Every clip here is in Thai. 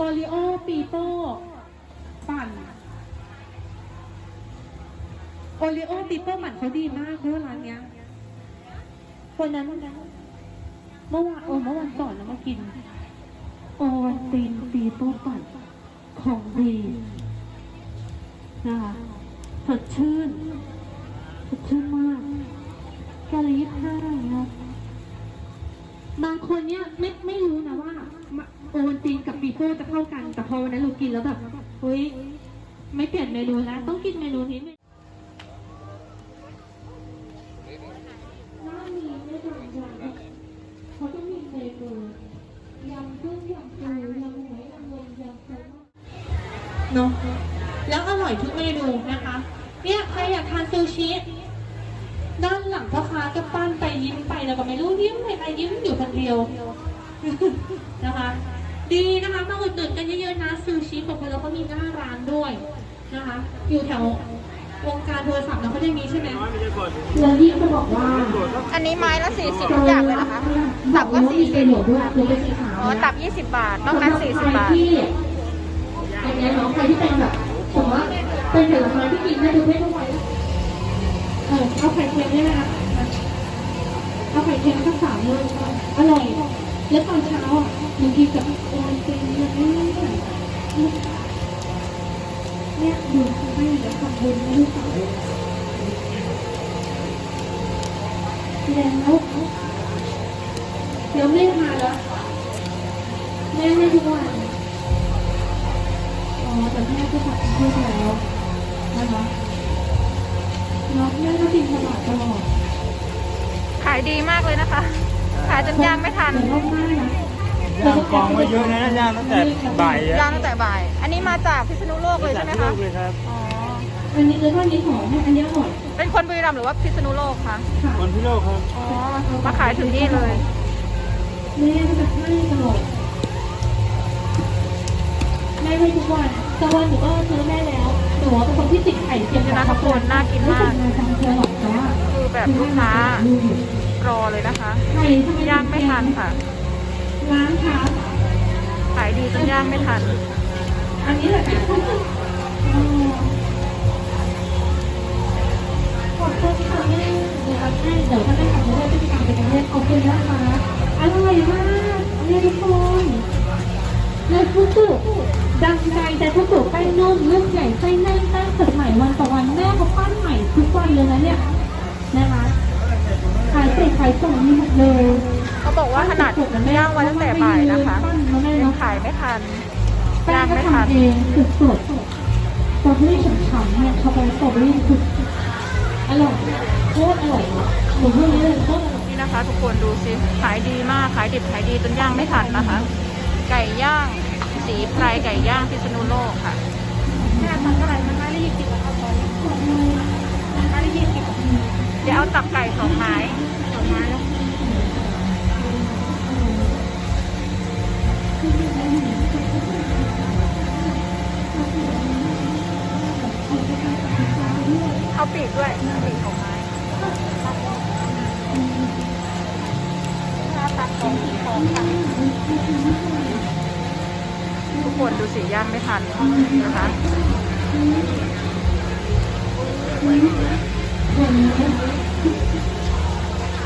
โอริโอปีโป้ปั่นโอริโอปีโป้ปั่นเขาดีมากเพราะว่าร้านเนี้ยวันนั้นเมื่อวานโอ้เมื่อวันก่อนเรามากิน โอวันตีนปีโป้ปั่นของดีนะคะสดชื่นสดชื่นมากแกละยี่ห้าอย่างเงี้ยบางคนเนี่ยไม่ไม่รู้นะว่า โอวัลตินกับปีโป้จะเข้ากัน แต่พอวันนั้นเรากินแล้วแบบเฮ้ยไม่เปลี่ยนเมนูแล้วต้องกินเมนูนี้ถ้ามีไม่ต่างกันเขาต้องมีเมนูยำกุ้งยำปูยำหอยยำนยำแซลมอนเนาะแล้วอร่อยทุกเมนูนะคะเนี่ยใครอยากทานซูชิด้านหลังพ่อค้าก็ปั้นไปยิ้มไปแล้วก็ไม่รู้ยิ้มไปใครยิ้มอยู่คนเดียว นะคะ ดีนะคะมาอุดหนุนกันเยอะๆนะซูชิของเราก็มีหน้าร้านด้วยนะคะ อยู่แถววงการโทรศัพท์นะเขาจะมีใช่ไหมแล้วยิ่งจะบอกว่าอันนี้ไม้ละสี่สิบทุกอย่างเลยนะคะ ตับก็สี่มีสิเป็นบหัวด้วยคือเป็นสีขาวอ๋อตับยี่สิบบาทนอกนั้นสี่สิบบาทที่อันเนี้ยน้องใครที่เป็นแบบผมว่าเป็นผลไม้ที่กินได้ทุกเพศทุกวัยเออเอาไข่เค็มได้ไหมคะเอาไข่เค็มสักสามลูกอร่อย แล้วตอนเช้าอะหนูกินกับโอวัลตินเนี่ยเนี่ยดูให้เดี๋ยวทำบุญให้ลูกสาวแล้วเดี๋ยวไม่ทาแล้วแม่ให้ทุกวันอ๋อแต่แม่ก็ตัดพูดแล้วนะคะน้องแม่ก็กินตลอดตลอดขายดีมากเลยนะคะ ขายจนย่างไม่ทันแต่รอบหน้านะย่างกองไว้เยอะนะย่างตั้งแต่บ่ายอะย่างตั้งแต่บ่าย อันนี้มาจากพิษณุโลกเลยใช่ไหมลูคะกเลยครับอ๋ออันนี้เลยว่านี้หอมอันนี้อร่อยเป็นคนบุรีรัมย์หรือว่าพิษณุโลกคะค่ะคนพิโลกครับอ๋อมาขายถึงนี่เลยแม่ก็จะให้ตลอดแม่ให้ทุกวันแต่วันหนูก็ซื้อแม่แล้ว หนูเป็นคนที่ติดไข่เค็มนะทุกคนน่ากินมากไทำเธอหรอกแต่ว่าคือแบบลูกค้ารอเลยนะคะไข่ทำไมย่างไม่ทันค่ะร้านค้าขายดีจนย่างไม่ทัน อันนี้แหละอ๋อขอบคุณค่ะแม่เดี๋ยวเอาให้เดี๋ยวถ้าได้กลับมาได้จะไปทำเป็นเล่นขอบคุณนะคะอร่อยมากเนี่ยทุกคนในฟุกุ ดังใจแต่ฟุกุแป้งนุ่มลูกใหญ่ไส้แน่นแป้งสดใหม่วันต่อวันแม่เขาปั้นใหม่ทุกวันเลยนะเนี่ยนะคะขายเสร็จขายส่งมีหมดเลยเขาบอกว่าขนาดย่างไว้ตั้งแต่บ่ายนะคะยังขายไม่ทันแป้ย่างงก็ไม่ทันทำเองสดๆสตรอเบอรี่ฉ่ำๆเนี่ยช็อกโกแลตสตรอเบอรี่คืออร่อยโคตรอร่อยอะหนูพูดเลยโคตรอร่อยนี่นะคะ ทุกคนดูสิขายดีมากขายดิบขายดีจนย่างไม่ทันนะคะ ไก่ย่าง สีไพรไก่ย่างพิษณุโลกค่ะแม่มันเท่าไหร่มันไม่ได้ยี่สิบแล้วครับตอนนี้มันไม่ได้ยี่สิบเดี๋ยวเอาตับไก่สองไม้สองไม้แล้วเอาปีกด้วยปีกสองไม้ถ้าตัดของที่ของค่ะทุก คนดูสิย่างไม่ทันนะคะอย่างนี้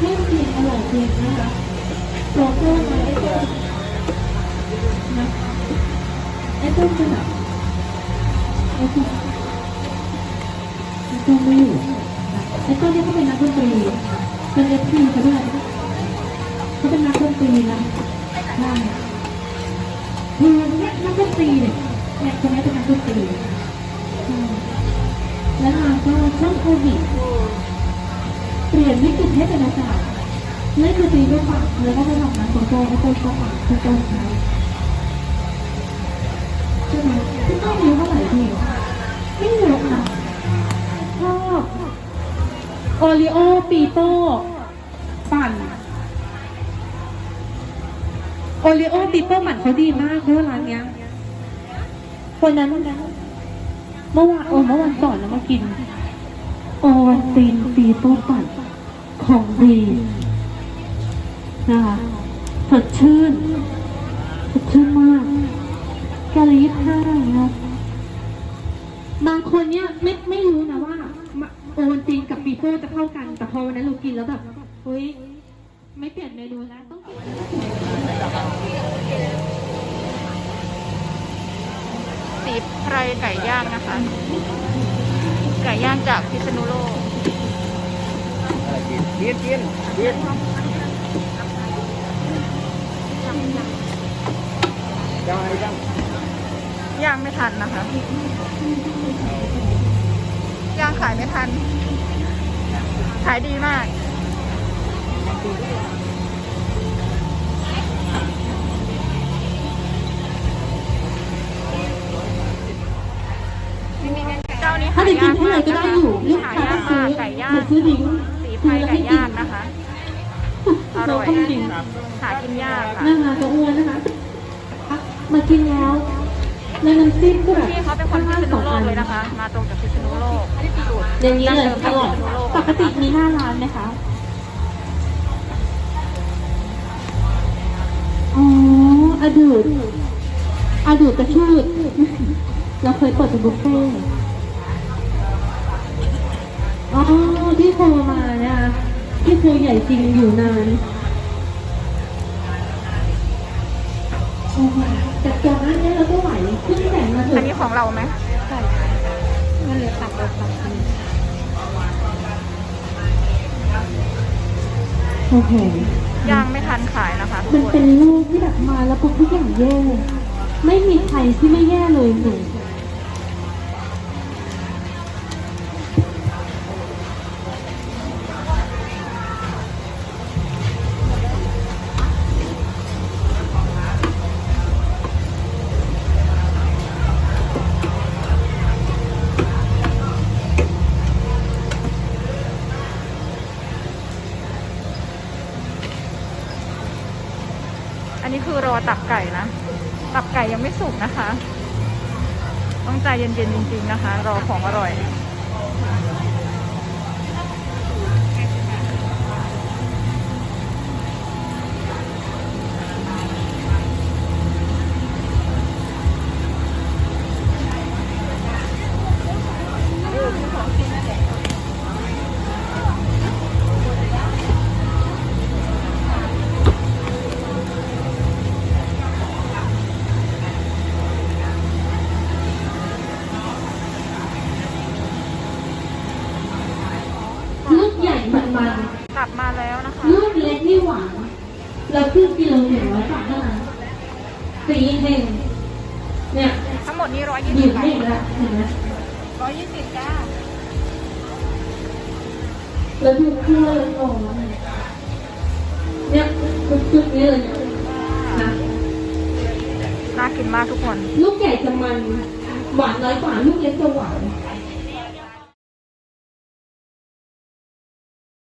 แม่จริงอร่อยจริงนะคะโปรโก้มาไอ้ต้นนะไอ้ต้นคือแบบไอ้ต้นไอ้ต้นไม่อยู่ไอ้ต้นเนี่ยเขาเป็นนักดนตรีเป็นเอฟซีเขาด้วยเขาเป็นนักดนตรีนะใช่ เนี่ยนักดนตรีเนี่ยเนี่ยคนนี้เป็นนักดนตรีใช่แล้วมางก็ช่วงโควิดเปลี่ยนวิกฤตให้เป็นโอกาสนั่นคือตีด้วยปากแล้วก็ไปทำงานของโตไอ้โตก็ปากคือโตใช้ใช่ไหมพี่ต้องรู้เท่าไหร่พี่ไม่เยอะค่ะชอบโอริโอปีโป้ปั่นโอริโอปีโป้ปั่นเขาดีมากเพราะว่าร้านเนี้ย คนนั้นเมื่อวานโอ้เมื่อวันก่อนเรามากิน โอวันตินตีโต๊ะปั่นของดีนะคะสดชื่นสดชื่นมาก ละยี่สิบห้าเนาะบางคนเนี่ยไม่ไม่รู้นะว่าโอวัลตินกับปีโป้จะเข้ากัน แต่พอวันนั้นเรากินแล้วแบบเฮ้ยไม่เปลี่ยนเมนูแล้วต้องกิน สีไพรไก่ย่างนะคะ ไก่ย่างจากพิษณุโลกกินกินกินกินยังไงยังย่างไม่ทันนะคะ ย่างขายไม่ทัน ขายดีมาก เจะกินเท่าไหร่ก็ได้อยู่ลูกค้ายากซื้อไก่ย่าเหมืงซื้อดิ้งสีไพรไก่ย่างนะคะอร่เราอยต้องกินหากินยากค่ะนะคะตัวอ้วนนะคะ มากินแล้วแล้วน้ำจิ้มก็แบบพี่เขาเป็นคนพิษณุโลกเลยนะคะ มาตรงจากพิษณุโลกสูตรอย่างนี้เลยดั้อดปกติมีหน้าร้านไหมคะอ๋ออดูดอดูดกระชูดเราเคยเปิดเป็นบุฟเฟ่ ที่โทรใหญ่จริงอยู่นานโอ้โหแต่ก่อนหน้านี้เราก็ไหวขึ้นแสงมาเถอันอะนี้ของเราไหมมันเหลือตับเราตับโอ้โหย่างไม่ทันขายนะคะทุกมันคนเป็นลูกที่แบบมาแล้วปุ๊บทุกอย่างแย่ ไม่มีใครที่ไม่แย่เลยหนูอัน ยังไม่สุกนะคะ ต้องใจเย็นๆจริง ๆนะคะ รอของอร่อย มันมันตับมาแล้วนะคะลูกเล็กนี่หวานเราครึ่งกิโลหนึ่งร้อยบาทเท่านั้นสีเฮงเนี่ยทั้งหมดนี้ร้อยยี่หยิสิบบให้อีกแล้วเห็นไหมร้อยยี่สิบจ้าแล้วดูเครื่องเลยโอ้เนี่ยชุดชุดนี้เลยเนี่ยนะน่ากินมากทุกคน ลูกใหญ่จะมันหวานน้อยกว่าลูกเล็กจะหวาน